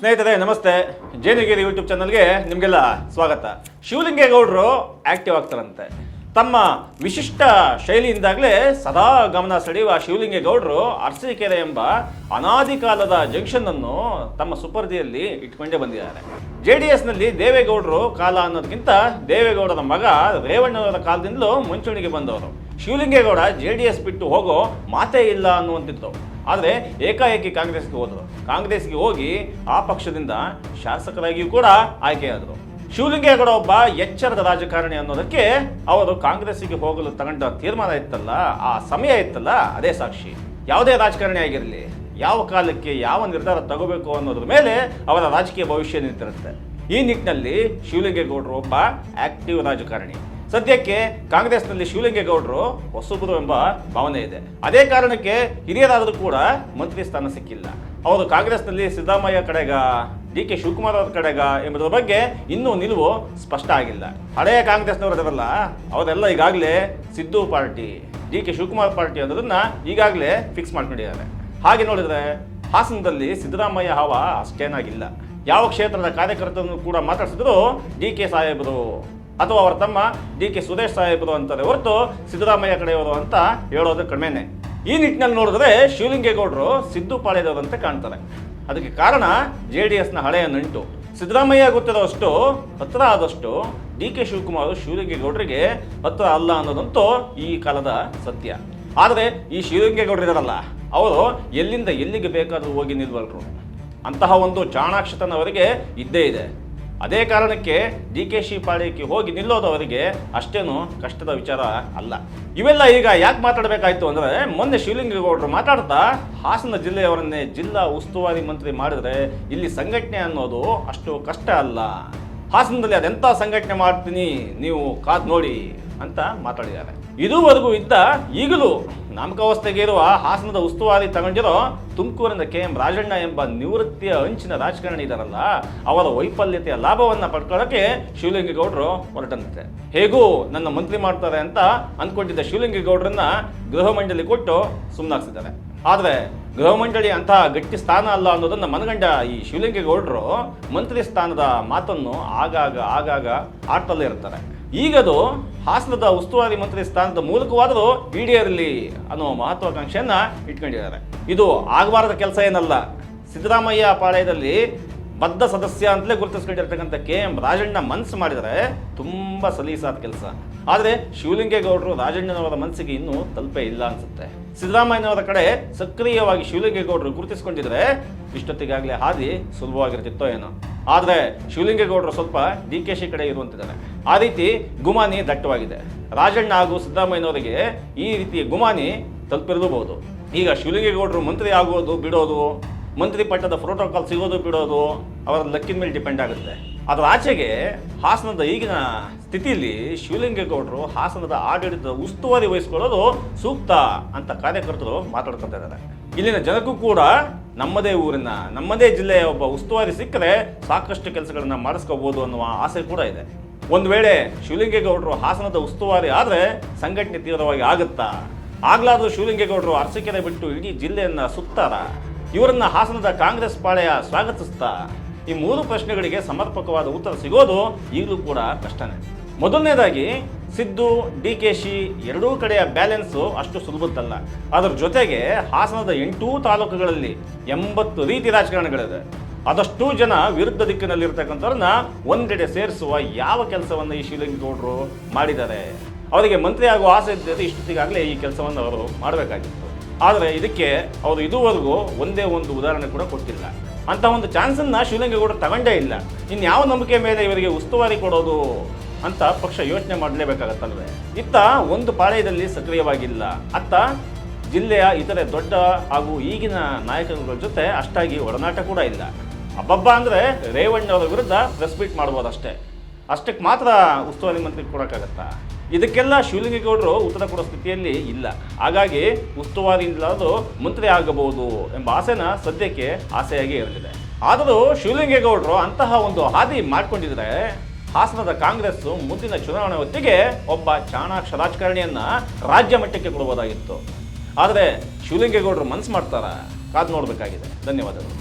ಸ್ನೇಹಿತರೆ, ನಮಸ್ತೆ. ಜೇನುಗಿರಿ ಯೂಟ್ಯೂಬ್ ಚಾನಲ್ಗೆ ನಿಮಗೆಲ್ಲ ಸ್ವಾಗತ. ಶಿವಲಿಂಗೇಗೌಡರು ಆಕ್ಟಿವ್ ಆಗ್ತಾರಂತೆ. ತಮ್ಮ ವಿಶಿಷ್ಟ ಶೈಲಿಯಿಂದಾಗಲೇ ಸದಾ ಗಮನ ಸೆಳೆಯುವ ಶಿವಲಿಂಗೇಗೌಡರು ಅರಸೀಕೆರೆ ಎಂಬ ಅನಾದಿ ಕಾಲದ ಜಂಕ್ಷನ್ ಅನ್ನು ತಮ್ಮ ಸುಪರ್ದಿಯಲ್ಲಿ ಇಟ್ಕೊಂಡೇ ಬಂದಿದ್ದಾರೆ. ಜೆ ಡಿ ಎಸ್ನಲ್ಲಿ ದೇವೇಗೌಡರು ಕಾಲ ಅನ್ನೋದಕ್ಕಿಂತ ದೇವೇಗೌಡರ ಮಗ ರೇವಣ್ಣವರ ಕಾಲದಿಂದಲೂ ಮುಂಚೂಣಿಗೆ ಬಂದವರು. ಶಿವಲಿಂಗೇಗೌಡ ಜೆ ಡಿ ಎಸ್ ಬಿಟ್ಟು ಹೋಗೋ ಮಾತೇ ಇಲ್ಲ ಅನ್ನುವಂತಿತ್ತು. ಆದರೆ ಏಕಾಏಕಿ ಕಾಂಗ್ರೆಸ್ಗೆ ಹೋದರು. ಕಾಂಗ್ರೆಸ್ಗೆ ಹೋಗಿ ಆ ಪಕ್ಷದಿಂದ ಶಾಸಕರಾಗಿಯೂ ಕೂಡ ಆಯ್ಕೆಯಾದರು. ಶಿವಲಿಂಗೇಗೌಡ ಒಬ್ಬ ಎಚ್ಚರದ ರಾಜಕಾರಣಿ ಅನ್ನೋದಕ್ಕೆ ಅವರು ಕಾಂಗ್ರೆಸ್ಸಿಗೆ ಹೋಗಲು ತಗೊಂಡ ತೀರ್ಮಾನ ಇತ್ತಲ್ಲ, ಆ ಸಮಯ ಇತ್ತಲ್ಲ, ಅದೇ ಸಾಕ್ಷಿ. ಯಾವುದೇ ರಾಜಕಾರಣಿ ಆಗಿರಲಿ, ಯಾವ ಕಾಲಕ್ಕೆ ಯಾವ ನಿರ್ಧಾರ ತಗೋಬೇಕು ಅನ್ನೋದ್ರ ಮೇಲೆ ಅವರ ರಾಜಕೀಯ ಭವಿಷ್ಯ ನಿಂತಿರುತ್ತೆ. ಈ ನಿಟ್ಟಿನಲ್ಲಿ ಶಿವಲಿಂಗೇಗೌಡರು ಒಬ್ಬ ಆಕ್ಟಿವ್ ರಾಜಕಾರಣಿ. ಸದ್ಯಕ್ಕೆ ಕಾಂಗ್ರೆಸ್ನಲ್ಲಿ ಶಿವಲಿಂಗೇಗೌಡರು ಹೊಸಬರು ಎಂಬ ಭಾವನೆ ಇದೆ. ಅದೇ ಕಾರಣಕ್ಕೆ ಹಿರಿಯರಾದರೂ ಕೂಡ ಮಂತ್ರಿ ಸ್ಥಾನ ಸಿಕ್ಕಿಲ್ಲ. ಅವರು ಕಾಂಗ್ರೆಸ್ನಲ್ಲಿ ಸಿದ್ದರಾಮಯ್ಯ ಕಡೆಗ ಡಿ ಕೆ ಶಿವಕುಮಾರ್ ಅವರ ಕಡೆಗ ಎಂಬುದರ ಬಗ್ಗೆ ಇನ್ನೂ ನಿಲುವು ಸ್ಪಷ್ಟ ಆಗಿಲ್ಲ. ಹಳೆಯ ಕಾಂಗ್ರೆಸ್ನವರದವರಲ್ಲ ಅವರೆಲ್ಲ ಈಗಾಗಲೇ Siddu party D K Shivakumar party ಅನ್ನೋದನ್ನ ಈಗಾಗಲೇ ಫಿಕ್ಸ್ ಮಾಡ್ಕೊಂಡಿದ್ದಾರೆ. ಹಾಗೆ ನೋಡಿದ್ರೆ ಹಾಸನದಲ್ಲಿ ಸಿದ್ದರಾಮಯ್ಯ ಹಾವ ಅಷ್ಟೇನಾಗಿಲ್ಲ. ಯಾವ ಕ್ಷೇತ್ರದ ಕಾರ್ಯಕರ್ತರನ್ನು ಕೂಡ ಮಾತಾಡಿಸಿದ್ರು ಡಿ ಕೆ ಸಾಹೇಬರು. ಅಥವಾ ಅವರ ತಮ್ಮ ಡಿ ಕೆ ಸುದೇಶ್ ಸಾಹೇಬರು ಅಂತಾರೆ ಹೊರತು ಸಿದ್ದರಾಮಯ್ಯ ಕಡೆಯವರು ಅಂತ ಹೇಳೋದು ಕಡಿಮೆನೆ ಈ ನಿಟ್ಟಿನಲ್ಲಿ ನೋಡಿದ್ರೆ ಶಿವಲಿಂಗೇಗೌಡರು ಸಿದ್ದು ಪಾಳ್ಯದವರಂತೆ ಕಾಣ್ತಾರೆ. ಅದಕ್ಕೆ ಕಾರಣ ಜೆ ಡಿ ಎಸ್ನ ಹಳೆಯ ನಂಟು. ಸಿದ್ದರಾಮಯ್ಯ ಗೊತ್ತಿರೋಷ್ಟು ಹತ್ರ ಆದಷ್ಟು ಡಿ ಕೆ ಶಿವಕುಮಾರ್ ಶಿವಲಿಂಗೇಗೌಡರಿಗೆ ಹತ್ರ ಅಲ್ಲ ಅನ್ನೋದಂತೂ ಈ ಕಾಲದ ಸತ್ಯ. ಆದರೆ ಈ ಶಿವಲಿಂಗೇಗೌಡರು ಇದಾರಲ್ಲ, ಅವರು ಎಲ್ಲಿಂದ ಎಲ್ಲಿಗೆ ಬೇಕಾದರೂ ಹೋಗಿ ನಿಲ್ಬಲ್ರು ಅಂತಹ ಒಂದು ಚಾಣಾಕ್ಷತನವರಿಗೆ ಇದ್ದೇ ಇದೆ. ಅದೇ ಕಾರಣಕ್ಕೆ ಡಿ ಕೆ ಶಿ ಪಾಳ್ಯಕ್ಕೆ ಹೋಗಿ ನಿಲ್ಲೋದು ಅವರಿಗೆ ಅಷ್ಟೇನು ಕಷ್ಟದ ವಿಚಾರ ಅಲ್ಲ. ಇವೆಲ್ಲ ಈಗ ಯಾಕೆ ಮಾತಾಡಬೇಕಾಯ್ತು ಅಂದರೆ ಮೊನ್ನೆ ಶಿವಲಿಂಗೇಗೌಡರು ಮಾತಾಡ್ತಾ ಹಾಸನ ಜಿಲ್ಲೆಯವರನ್ನೇ ಜಿಲ್ಲಾ ಉಸ್ತುವಾರಿ ಮಂತ್ರಿ ಮಾಡಿದ್ರೆ ಇಲ್ಲಿ ಸಂಘಟನೆ ಅನ್ನೋದು ಅಷ್ಟು ಕಷ್ಟ ಅಲ್ಲ. ಹಾಸನದಲ್ಲಿ ಅದೆಂಥ ಸಂಘಟನೆ ಮಾಡ್ತೀನಿ ನೀವು ಕಾದು ನೋಡಿ ಅಂತ ಮಾತಾಡಿದ್ದಾರೆ. ಇದುವರೆಗೂ ಇದ್ದ ಈಗಲೂ ನಾಮಕಾವಸ್ಥೆಗೆ ಇರುವ ಹಾಸನದ ಉಸ್ತುವಾರಿ ತಗೊಂಡಿರೋ ತುಮಕೂರಿನ ಕೆ ಎಂ ರಾಜಣ್ಣ ಎಂಬ ನಿವೃತ್ತಿಯ ಅಂಚಿನ ರಾಜಕಾರಣಿ ಇದಾರಲ್ಲ ಅವರ ವೈಫಲ್ಯತೆಯ ಲಾಭವನ್ನು ಪಡ್ಕೊಳ್ಳೋಕೆ ಶಿವಲಿಂಗೇಗೌಡರು ಹೊರಟಂತೆ. ಹೇಗೂ ನನ್ನ ಮಂತ್ರಿ ಮಾಡ್ತಾರೆ ಅಂತ ಅಂದ್ಕೊಂಡಿದ್ದ ಶಿವಲಿಂಗೇಗೌಡರನ್ನ ಗೃಹ ಮಂಡಳಿ ಕೊಟ್ಟು ಸುಮ್ಮನಾಗ್ಸಿದ್ದಾರೆ ಆದರೆ ಗೃಹ ಮಂಡಳಿ ಅಂತಹ ಗಟ್ಟಿ ಸ್ಥಾನ ಅಲ್ಲ ಅನ್ನೋದನ್ನು ಮನಗಂಡ ಈ ಶಿವಲಿಂಗೇಗೌಡರು ಮಂತ್ರಿ ಸ್ಥಾನದ ಮಾತನ್ನು ಆಗಾಗ ಆಗಾಗ ಆಡ್ತಲ್ಲೇ ಇರ್ತಾರೆ. ಈಗದು ಹಾಸನದ ಉಸ್ತುವಾರಿ ಮಂತ್ರಿ ಸ್ಥಾನದ ಮೂಲಕವಾದರೂ ಈಡೇರಲಿ ಅನ್ನೋ ಮಹತ್ವಾಕಾಂಕ್ಷೆಯನ್ನು ಇಟ್ಕೊಂಡಿದ್ದಾರೆ. ಇದು ಆಗಬಾರದ ಕೆಲಸ ಏನಲ್ಲ. ಸಿದ್ದರಾಮಯ್ಯ ಪಾಳ್ಯದಲ್ಲಿ ಬದ್ಧ ಸದಸ್ಯ ಅಂತಲೇ ಗುರುತಿಸ್ಕೊಂಡಿರ್ತಕ್ಕಂಥ ಕೆ ಎಂ ರಾಜಣ್ಣ ಮನಸ್ಸು ಮಾಡಿದರೆ ತುಂಬ ಸಲೀಸಾದ ಕೆಲಸ. ಆದರೆ ಶಿವಲಿಂಗೇಗೌಡರು ರಾಜಣ್ಣನವರ ಮನಸ್ಸಿಗೆ ಇನ್ನೂ ತಲುಪೇ ಇಲ್ಲ ಅನಿಸುತ್ತೆ. ಸಿದ್ದರಾಮಯ್ಯನವರ ಕಡೆ ಸಕ್ರಿಯವಾಗಿ ಶಿವಲಿಂಗೇಗೌಡರು ಗುರುತಿಸ್ಕೊಂಡಿದ್ರೆ ಇಷ್ಟೊತ್ತಿಗಾಗಲೇ ಹಾದಿ ಸುಲಭವಾಗಿರ್ತಿತ್ತೋ ಏನೋ. ಆದರೆ ಶಿವಲಿಂಗೇಗೌಡರು ಸ್ವಲ್ಪ ಡಿ ಕೆ ಶಿ ಕಡೆ ಇರುವಂತಿದ್ದಾರೆ. ಆ ರೀತಿ ಗುಮಾನಿ ದಟ್ಟವಾಗಿದೆ. ರಾಜಣ್ಣ ಹಾಗೂ ಸಿದ್ದರಾಮಯ್ಯನವರಿಗೆ ಈ ರೀತಿಯ ಗುಮಾನಿ ತಲುಪಿರಲೂಬಹುದು. ಈಗ ಶಿವಲಿಂಗೇಗೌಡರು ಮಂತ್ರಿ ಆಗೋದು ಬಿಡೋದು ಮಂತ್ರಿ ಪಟ್ಟದ ಪ್ರೋಟೋಕಾಲ್ ಸಿಗೋದು ಬಿಡೋದು ಅವರ ಲಕ್ಕಿನ ಮೇಲೆ ಡಿಪೆಂಡ್ ಆಗುತ್ತೆ. ಅದರ ಆಚೆಗೆ ಹಾಸನದ ಈಗಿನ ಸ್ಥಿತಿಯಲ್ಲಿ ಶಿವಲಿಂಗೇಗೌಡರು ಹಾಸನದ ಆಡಳಿತದ ಉಸ್ತುವಾರಿ ವಹಿಸ್ಕೊಳ್ಳೋದು ಸೂಕ್ತ ಅಂತ ಕಾರ್ಯಕರ್ತರು ಮಾತಾಡ್ಕೊತಾ ಇದ್ದಾರೆ. ಇಲ್ಲಿನ ಜನಕ್ಕೂ ಕೂಡ ನಮ್ಮದೇ ಊರಿನ, ನಮ್ಮದೇ ಜಿಲ್ಲೆಯ ಒಬ್ಬ ಉಸ್ತುವಾರಿ ಸಿಕ್ಕರೆ ಸಾಕಷ್ಟು ಕೆಲಸಗಳನ್ನು ಮಾಡಿಸ್ಕೋಬಹುದು ಅನ್ನುವ ಆಸೆ ಕೂಡ ಇದೆ. ಒಂದು ವೇಳೆ ಶಿವಲಿಂಗೇಗೌಡರು ಹಾಸನದ ಉಸ್ತುವಾರಿ ಆದರೆ ಸಂಘಟನೆ ತೀವ್ರವಾಗಿ ಆಗುತ್ತಾ? ಆಗ್ಲಾದ್ರೂ ಶಿವಲಿಂಗೇಗೌಡರು ಅರಸಿಕೆರೆ ಬಿಟ್ಟು ಇಡೀ ಜಿಲ್ಲೆಯನ್ನು ಸುತ್ತಾರ? ಇವರನ್ನ ಹಾಸನದ ಕಾಂಗ್ರೆಸ್ ಪಾಳೆಯ ಸ್ವಾಗತಿಸ್ತಾ ಈ ಮೂರು ಪ್ರಶ್ನೆಗಳಿಗೆ ಸಮರ್ಪಕವಾದ ಉತ್ತರ ಸಿಗೋದು ಈಗಲೂ ಕೂಡ ಕಷ್ಟನೇ. ಮೊದಲನೇದಾಗಿ, ಸಿದ್ದು, ಡಿ ಕೆ ಶಿ ಎರಡೂ ಕಡೆಯ ಬ್ಯಾಲೆನ್ಸು ಅಷ್ಟು ಸುಲಭದ್ದಲ್ಲ. ಅದರ ಜೊತೆಗೆ ಹಾಸನದ ಎಂಟೂ ತಾಲೂಕುಗಳಲ್ಲಿ ಎಂಬತ್ತು ರೀತಿ ರಾಜಕಾರಣಗಳಿದೆ. ಅದಷ್ಟು ಜನ ವಿರುದ್ಧ ದಿಕ್ಕಿನಲ್ಲಿರ್ತಕ್ಕಂಥವ್ರನ್ನ ಒಂದೆಡೆ ಸೇರಿಸುವ ಯಾವ ಕೆಲಸವನ್ನು ಈ ಶಿವಲಿಂಗೇಗೌಡರು ಮಾಡಿದ್ದಾರೆ? ಅವರಿಗೆ ಮಂತ್ರಿ ಆಗುವ ಆಸೆ ಇದ್ದರೆ ಇಷ್ಟೊತ್ತಿಗಾಗಲೇ ಈ ಕೆಲಸವನ್ನು ಅವರು ಮಾಡಬೇಕಾಗಿತ್ತು. ಆದರೆ ಇದಕ್ಕೆ ಅವರು ಇದುವರೆಗೂ ಒಂದೇ ಒಂದು ಉದಾಹರಣೆ ಕೂಡ ಕೊಟ್ಟಿಲ್ಲ. ಅಂತ ಒಂದು ಚಾನ್ಸನ್ನ ಕೂಡ ತಗೊಂಡೇ ಇಲ್ಲ. ಇನ್ನು ಯಾವ ನಂಬಿಕೆ ಮೇಲೆ ಇವರಿಗೆ ಉಸ್ತುವಾರಿ ಕೊಡೋದು ಅಂತ ಪಕ್ಷ ಯೋಚನೆ ಮಾಡಲೇಬೇಕಾಗತ್ತಲ್ವೇ? ಇತ್ತ ಒಂದು ಪಾಳ್ಯದಲ್ಲಿ ಸಕ್ರಿಯವಾಗಿಲ್ಲ. ಅತ್ತ ಜಿಲ್ಲೆಯ ಇತರೆ ದೊಡ್ಡ ಹಾಗೂ ಈಗಿನ ನಾಯಕರುಗಳ ಜೊತೆ ಅಷ್ಟಾಗಿ ಒಡನಾಟ ಕೂಡ ಇಲ್ಲ. ಹಬ್ಬಬ್ಬ ಅಂದರೆ ರೇವಣ್ಣವರ ವಿರುದ್ಧ ಪ್ರೆಸ್ ಮೀಟ್ ಮಾಡ್ಬೋದಷ್ಟೇ. ಅಷ್ಟಕ್ಕೆ ಮಾತ್ರ ಉಸ್ತುವಾರಿ ಮಂತ್ರಿ ಕೊಡೋಕ್ಕಾಗತ್ತಾ? ಇದಕ್ಕೆಲ್ಲ ಶಿವಲಿಂಗೇಗೌಡರು ಉತ್ತರ ಕೊಡೋ ಸ್ಥಿತಿಯಲ್ಲಿ ಇಲ್ಲ. ಹಾಗಾಗಿ ಉಸ್ತುವಾರಿಯಿಂದಲಾದರೂ ಮಂತ್ರಿ ಆಗಬಹುದು ಎಂಬ ಆಸೆನ ಸದ್ಯಕ್ಕೆ ಆಸೆಯಾಗಿ ಇರಲಿದೆ. ಆದರೂ ಶಿವಲಿಂಗೇಗೌಡರು ಅಂತಹ ಒಂದು ಹಾದಿ ಮಾಡಿಕೊಂಡಿದ್ರೆ ಹಾಸನದ ಕಾಂಗ್ರೆಸ್ ಮುಂದಿನ ಚುನಾವಣೆ ಹೊತ್ತಿಗೆ ಒಬ್ಬ ಚಾಣಾಕ್ಷ ರಾಜಕಾರಣಿಯನ್ನು ರಾಜ್ಯ ಮಟ್ಟಕ್ಕೆ ಕೊಡಬಹುದಾಗಿತ್ತು ಆದರೆ ಶಿವಲಿಂಗೇಗೌಡರು ಮನಸ್ಸು ಮಾಡ್ತಾರ, ಕಾದು ನೋಡಬೇಕಾಗಿದೆ. ಧನ್ಯವಾದಗಳು.